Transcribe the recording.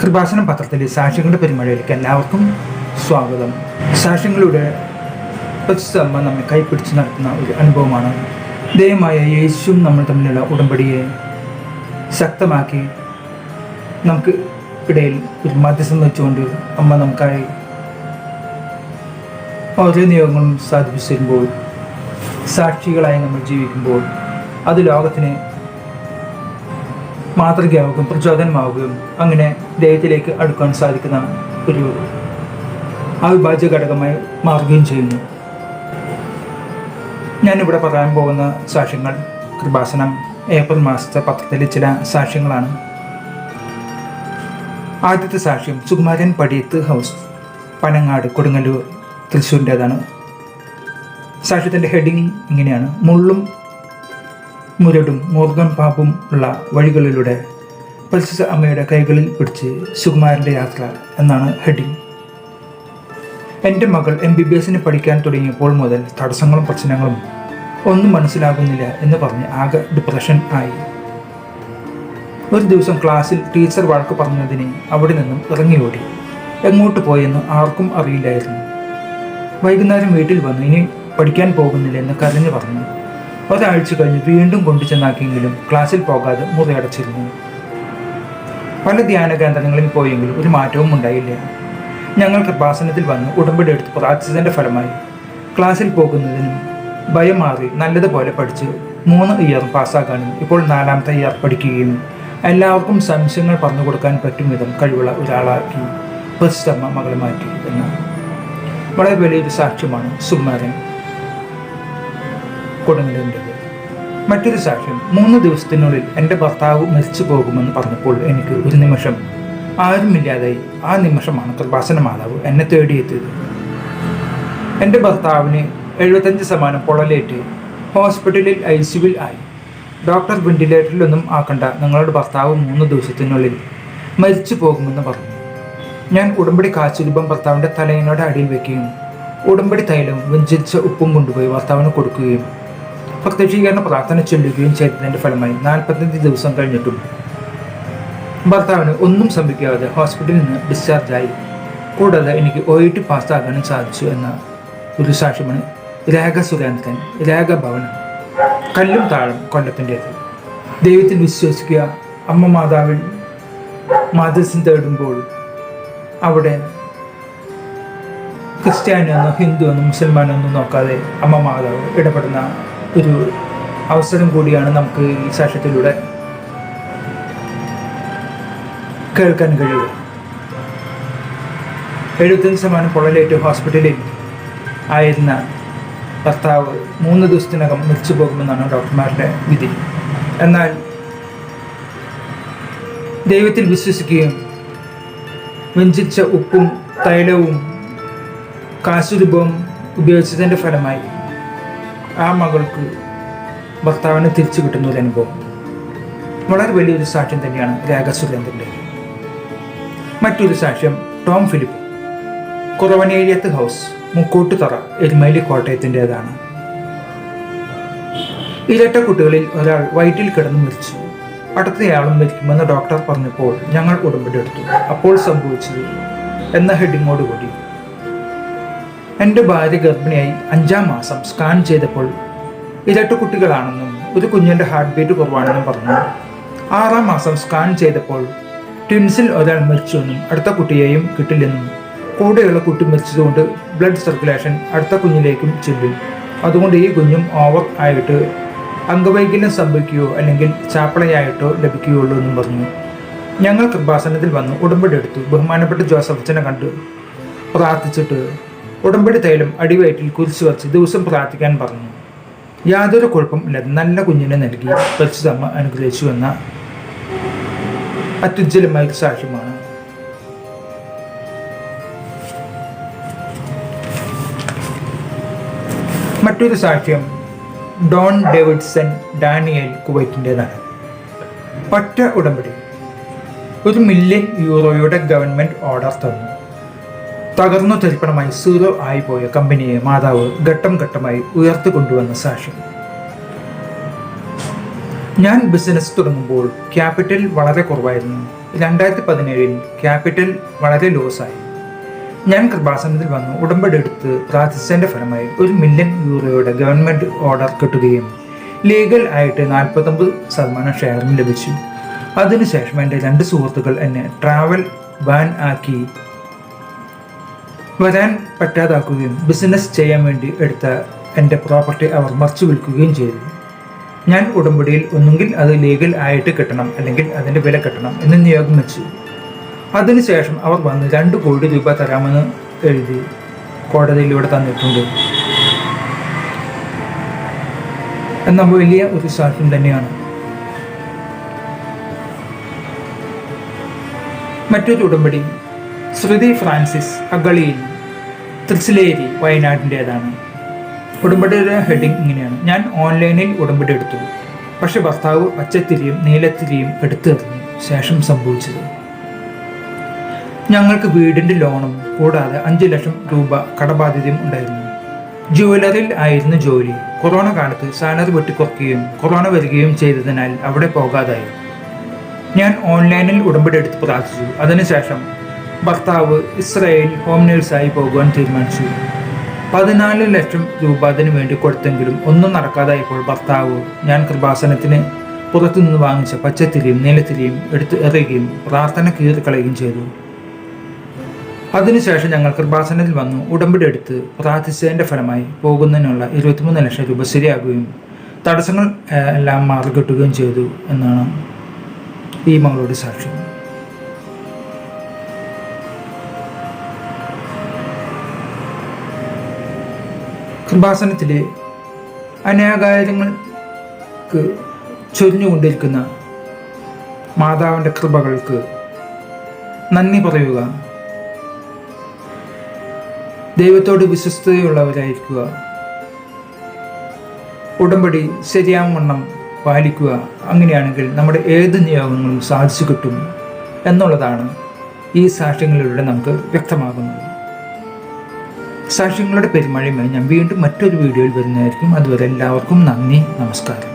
കൃപാസനം പത്രത്തിലെ സാക്ഷ്യങ്ങളുടെ പെരുമഴയിലേക്ക് എല്ലാവർക്കും സ്വാഗതം. സാക്ഷ്യങ്ങളുടെ പരിശുദ്ധമ്മ നമ്മെ കൈപ്പിടിച്ച് നടത്തുന്ന ഒരു അനുഭവമാണ്. ദയമായ യേശുവും നമ്മൾ തമ്മിലുള്ള ഉടമ്പടിയെ ശക്തമാക്കി നമുക്ക് ഇടയിൽ ഒരു മധ്യസ്ഥം വെച്ചുകൊണ്ട് അമ്മ നമുക്കായി ഓരോ നിയോഗങ്ങളും സാധിപ്പിച്ചു തരുമ്പോൾ സാക്ഷികളായി നമ്മൾ ജീവിക്കുമ്പോൾ അത് ലോകത്തിന് മാതൃകയാവുകയും പ്രചോദനമാവുകയും അങ്ങനെ ദേഹത്തിലേക്ക് അടുക്കാൻ സാധിക്കുന്ന ഒരു അവിഭാജ്യ ഘടകമായി മാറുകയും ചെയ്യുന്നു. ഞാനിവിടെ പറയാൻ പോകുന്ന സാക്ഷ്യങ്ങൾ കൃപാസനം ഏപ്രിൽ മാസത്തെ പത്രത്തിലെ ചില സാക്ഷ്യങ്ങളാണ്. ആദ്യത്തെ സാക്ഷ്യം സുകുമാരൻ പടിയത്ത് ഹൗസ് പനങ്ങാട് കൊടുങ്ങല്ലൂർ തൃശ്ശൂരിന്റേതാണ്. സാക്ഷ്യത്തിന്റെ ഹെഡിങ് ഇങ്ങനെയാണ്. മുള്ളും മുരടും മോർഗൻ പാപ്പും ഉള്ള വഴികളിലൂടെ പൽസിസ അമ്മയുടെ കൈകളിൽ പിടിച്ച് സുകുമാരന്റെ യാത്ര എന്നാണ് ഹെഡിങ്. എന്റെ മകൾ എം ബി ബി എസിന് പഠിക്കാൻ തുടങ്ങിയപ്പോൾ മുതൽ തടസ്സങ്ങളും പ്രശ്നങ്ങളും ഒന്നും മനസ്സിലാകുന്നില്ല എന്ന് പറഞ്ഞ് ആകെ ഡിപ്രഷൻ ആയി. ഒരു ദിവസം ക്ലാസ്സിൽ ടീച്ചർ വഴക്ക് പറഞ്ഞതിന് അവിടെ നിന്നും ഇറങ്ങി ഓടി എങ്ങോട്ട് പോയെന്ന് ആർക്കും അറിയില്ലായിരുന്നു. വൈകുന്നേരം വീട്ടിൽ വന്ന് ഇനി പഠിക്കാൻ പോകുന്നില്ല എന്ന് കരഞ്ഞു പറഞ്ഞു. ഒരാഴ്ച കഴിഞ്ഞ് വീണ്ടും കൊണ്ടു ചെന്നാക്കിയെങ്കിലും ക്ലാസ്സിൽ പോകാതെ മുറിയടച്ചിരുന്നു. പല ധ്യാന കേന്ദ്രങ്ങളിൽ പോയെങ്കിലും ഒരു മാറ്റവും ഉണ്ടായില്ല. ഞങ്ങൾ കൃപാസനത്തിൽ വന്ന് ഉടമ്പടി എടുത്ത് പ്രാർത്ഥിച്ചതിന്റെ ഫലമായി ക്ലാസ്സിൽ പോകുന്നതിനും ഭയം മാറി നല്ലതുപോലെ പഠിച്ച് മൂന്ന് ഇയർ പാസ്സാക്കാനും ഇപ്പോൾ നാലാമത്തെ ഇയർ പഠിക്കുകയും എല്ലാവർക്കും സംശയങ്ങൾ പറഞ്ഞു കൊടുക്കാൻ പറ്റും വിധം കഴിവുള്ള ഒരാളാക്കി പരിശുദ്ധമ്മ മകളെ മാറ്റി എന്നാണ് വളരെ വലിയൊരു സാക്ഷ്യമാണ് സുകുമാരൻ. കൊടുങ്ങലിന്റെത് മറ്റൊരു സാക്ഷ്യം മൂന്ന് ദിവസത്തിനുള്ളിൽ എന്റെ ഭർത്താവ് മരിച്ചു പോകുമെന്ന് പറഞ്ഞപ്പോൾ എനിക്ക് ഒരു നിമിഷം ആരുമില്ലാതായി. ആ നിമിഷമാണ് കൃപാസന മാതാവ് എന്നെ തേടിയെത്തിയത്. എന്റെ ഭർത്താവിന് എഴുപത്തഞ്ച് ശതമാനം പൊള്ളലേറ്റ് ഹോസ്പിറ്റലിൽ ഐ സിയുവിൽ ആയി. ഡോക്ടർ വെന്റിലേറ്ററിലൊന്നും ആക്കണ്ട നിങ്ങളുടെ ഭർത്താവ് മൂന്ന് ദിവസത്തിനുള്ളിൽ മരിച്ചു പോകുമെന്ന് പറഞ്ഞു. ഞാൻ ഉടമ്പടി കാച്ചുരൂപം ഭർത്താവിന്റെ തലയിനോട് അടിയിൽ വയ്ക്കുകയും ഉടമ്പടി തൈലം വെഞ്ചരിച്ച ഉപ്പും കൊണ്ടുപോയി ഭർത്താവിന് കൊടുക്കുകയും പ്രത്യക്ഷീകരണ പ്രാർത്ഥന ചൊല്ലുകയും ചെയ്തതിന്റെ ഫലമായി നാൽപ്പത്തഞ്ച് ദിവസം കഴിഞ്ഞിട്ടും ഭർത്താവിന് ഒന്നും സംഭവിക്കാതെ ഹോസ്പിറ്റലിൽ നിന്ന് ഡിസ്ചാർജായി. കൂടാതെ എനിക്ക് ഒ ഇ ടി പാസ്സാകാനും സാധിച്ചു എന്ന ഒരു സാക്ഷ്യമാണ് രേഖ സുരേന്ദ്രൻ രേഖ ഭവനം കല്ലും താഴും കൊല്ലത്തിന്റേത്. ദൈവത്തിൽ വിശ്വസിക്കുക അമ്മ മാതാവിൽ മാതൃസ്യം തേടുമ്പോൾ അവിടെ ക്രിസ്ത്യാനിയെന്നോ ഹിന്ദു എന്നോ മുസൽമാനൊന്നും നോക്കാതെ അമ്മ മാതാവ് ഇടപെടുന്ന ഒരു അവസരം കൂടിയാണ് നമുക്ക് ഈ സാക്ഷ്യത്തിലൂടെ കേൾക്കാൻ കഴിയുക. എഴുപത്തഞ്ച് ശതമാനം പൊള്ളലേറ്റ് ഹോസ്പിറ്റലിൽ ആയിരുന്ന ഭർത്താവ് മൂന്ന് ദിവസത്തിനകം മരിച്ചു പോകുമെന്നാണ് ഡോക്ടർമാരുടെ വിധി. എന്നാൽ ദൈവത്തിൽ വിശ്വസിക്കുകയും വഞ്ചിച്ച ഉപ്പും തൈലവും കാശുരൂപവും ഉപയോഗിച്ചതിന്റെ ഫലമായി ആ മകൾക്ക് ഭർത്താവിനെ തിരിച്ചു കിട്ടുന്ന ഒരു അനുഭവം. വളരെ വലിയൊരു സാക്ഷ്യം തന്നെയാണ് രാഗ സുരേന്ദ്രന്റെ മറ്റൊരു സാക്ഷ്യം Tom Philip. Kuravaneriyath house Mukkottuthara Erumeli കോട്ടയത്തിന്റെതാണ്. ഇരട്ട കുട്ടികളിൽ ഒരാൾ വയറ്റിൽ കിടന്ന് മരിച്ചു. അടുത്തയാളും മരിക്കുമെന്ന് ഡോക്ടർ പറഞ്ഞപ്പോൾ ഞങ്ങൾ ഉടമ്പടി എടുത്തു. അപ്പോൾ സംഭവിച്ചത് എന്ന ഹെഡിങ്ങോടുകൂടി. എന്റെ ഭാര്യ ഗർഭിണിയായി അഞ്ചാം മാസം സ്കാൻ ചെയ്തപ്പോൾ ഇരട്ട കുട്ടികളാണെന്നും ഒരു കുഞ്ഞിന്റെ ഹാർട്ട് ബീറ്റ് കുറവാണെന്നും പറഞ്ഞു. ആറാം മാസം സ്കാൻ ചെയ്തപ്പോൾ ട്വിൻസിൽ ഒരാൾ മരിച്ചുവെന്നും അടുത്ത കുട്ടിയെയും കിട്ടില്ലെന്നും കൂടെയുള്ള കുട്ടി മരിച്ചതുകൊണ്ട് ബ്ലഡ് സർക്കുലേഷൻ അടുത്ത കുഞ്ഞിലേക്കും ചെല്ലും. അതുകൊണ്ട് ഈ കുഞ്ഞും ഓവർ ആയിട്ട് അംഗവൈകല്യം സംഭവിക്കുകയോ അല്ലെങ്കിൽ ചാപ്പളയായിട്ടോ ലഭിക്കുകയുള്ളൂ എന്നും പറഞ്ഞു. ഞങ്ങൾ കൃപാസനത്തിൽ വന്ന് ഉടമ്പടി എടുത്തു ബഹുമാനപ്പെട്ട ജോസഫച്ചനെ കണ്ട് പ്രാർത്ഥിച്ചിട്ട് ഉടമ്പടി തൈലം അടിവയറ്റിൽ കുരിശു വച്ച് ദിവസം പ്രാർത്ഥിക്കാൻ പറഞ്ഞു. യാതൊരു കുഴപ്പം ഇല്ലാതെ നല്ല കുഞ്ഞിനെ നൽകി പരിശുദ്ധമ്മ അനുഗ്രഹിച്ചു എന്ന അത്യുജ്വലമായ സാക്ഷ്യമാണ്. മറ്റൊരു സാക്ഷ്യം ഡോൺ ഡേവിഡ്സൺ ഡാനിയൽ കുവൈറ്റിന്റെതാണ്. ഒറ്റ ഉടമ്പടി ഒരു മില്യൺ യൂറോയുടെ ഗവൺമെന്റ് ഓർഡർ തന്നു. തകർന്നു തരിപ്പണമായി സീറോ ആയിപ്പോയ കമ്പനിയെ മാതാവ് ഘട്ടം ഘട്ടമായി ഉയർത്തിക്കൊണ്ടുവന്ന സാക്ഷ്യം ഞാൻ ബിസിനസ് തുടങ്ങുമ്പോൾ ക്യാപിറ്റൽ വളരെ കുറവായിരുന്നു. രണ്ടായിരത്തി പതിനേഴിൽ ക്യാപിറ്റൽ വളരെ ലോസായി ഞാൻ കൃപാസനത്തിൽ വന്ന് ഉടമ്പടി എടുത്ത് പ്രാർത്ഥിച്ചതിന്റെ ഫലമായി ഒരു മില്യൺ യൂറോയുടെ ഗവൺമെന്റ് ഓർഡർ കിട്ടുകയും ലീഗൽ ആയിട്ട് നാൽപ്പത്തൊമ്പത് ശതമാനം ഷെയറും ലഭിച്ചു. അതിനുശേഷം എന്റെ രണ്ട് സുഹൃത്തുക്കൾ എന്നെ ട്രാവൽ ബാൻ ആക്കി വരാൻ പറ്റാതാക്കുകയും ബിസിനസ് ചെയ്യാൻ വേണ്ടി എടുത്ത എന്റെ പ്രോപ്പർട്ടി അവർ മറിച്ചു വിൽക്കുകയും ചെയ്തു. ഞാൻ ഉടമ്പടിയിൽ ഒന്നുകിൽ അത് ലീഗൽ ആയിട്ട് കിട്ടണം അല്ലെങ്കിൽ അതിന്റെ വില കിട്ടണം എന്ന് നിയോഗം വെച്ചു. അതിനുശേഷം അവർ വന്ന് രണ്ട് കോടി രൂപ തരാമെന്ന് എഴുതി കോടതിയിലൂടെ തന്നിട്ടുണ്ട്. എന്ന വലിയ ഒരു സാക്ഷ്യം തന്നെയാണ്. മറ്റൊരു ഉടമ്പടി ശ്രുതി ഫ്രാൻസിസ് അഗളിയിൽ തൃശ്ശിലേരി വയനാടിന്റേതാണ്. ഉടമ്പടിയുടെ ഹെഡിങ് ഇങ്ങനെയാണ്. ഞാൻ ഓൺലൈനിൽ ഉടമ്പടി എടുത്തു. പക്ഷെ ഭർത്താവ് പച്ചത്തിരിയും നീലത്തിരിയും എടുത്തെറിഞ്ഞു ശേഷം സംഭവിച്ചത്. ഞങ്ങൾക്ക് വീടിന്റെ ലോണും കൂടാതെ അഞ്ച് ലക്ഷം രൂപ കടബാധ്യതയും ഉണ്ടായിരുന്നു. ജുവലറിയിൽ ആയിരുന്നു ജോലി. കൊറോണ കാലത്ത് സാലറി വെട്ടിക്കുറയ്ക്കുകയും കൊറോണ വരികയും ചെയ്തതിനാൽ അവിടെ പോകാതായി. ഞാൻ ഓൺലൈനിൽ ഉടമ്പടി എടുത്ത് പ്രാർത്ഥിച്ചു. അതിനുശേഷം ഭർത്താവ് ഇസ്രായേൽ ഹോം നേഴ്സായി പോകുവാൻ തീരുമാനിച്ചു. പതിനാല് ലക്ഷം രൂപ അതിനു വേണ്ടി കൊടുത്തെങ്കിലും ഒന്നും നടക്കാതായപ്പോൾ ഭർത്താവ് ഞാൻ കൃപാസനത്തിന് പുറത്തുനിന്ന് വാങ്ങിച്ച പച്ചത്തിരിയും നീലത്തിരിയും എടുത്ത് എറിയുകയും പ്രാർത്ഥന കീറിക്കളയുകയും ചെയ്തു. അതിനുശേഷം ഞങ്ങൾ കൃപാസനത്തിൽ വന്നു ഉടമ്പടി എടുത്ത് പ്രാർത്ഥിച്ചതിന്റെ ഫലമായി പോകുന്നതിനുള്ള ഇരുപത്തിമൂന്ന് ലക്ഷം രൂപ ശരിയാകുകയും തടസ്സങ്ങൾ എല്ലാം മാറിക്കിട്ടുകയും ചെയ്തു എന്നാണ് ഈ മകളുടെ സാക്ഷ്യം. കൃപാസനത്തിലെ അനേകാര്യങ്ങൾക്ക് ചൊരിഞ്ഞുകൊണ്ടിരിക്കുന്ന മാതാവിന്റെ കൃപകൾക്ക് നന്ദി പറയുക. ദൈവത്തോട് വിശ്വസ്തതയുള്ളവരായിരിക്കുക. ഉടമ്പടി ശരിയാവണ്ണം പാലിക്കുക. അങ്ങനെയാണെങ്കിൽ നമ്മുടെ ഏത് നിയോഗങ്ങളും സാധിച്ചു കിട്ടും എന്നുള്ളതാണ് ഈ സാക്ഷ്യങ്ങളിലൂടെ നമുക്ക് വ്യക്തമാകുന്നത്. സാക്ഷ്യങ്ങളുടെ പെരുമഴയുമായി ഞാൻ വീണ്ടും മറ്റൊരു വീഡിയോയിൽ വരുന്നതായിരിക്കും. അതുവരെ എല്ലാവർക്കും നന്ദി നമസ്കാരം.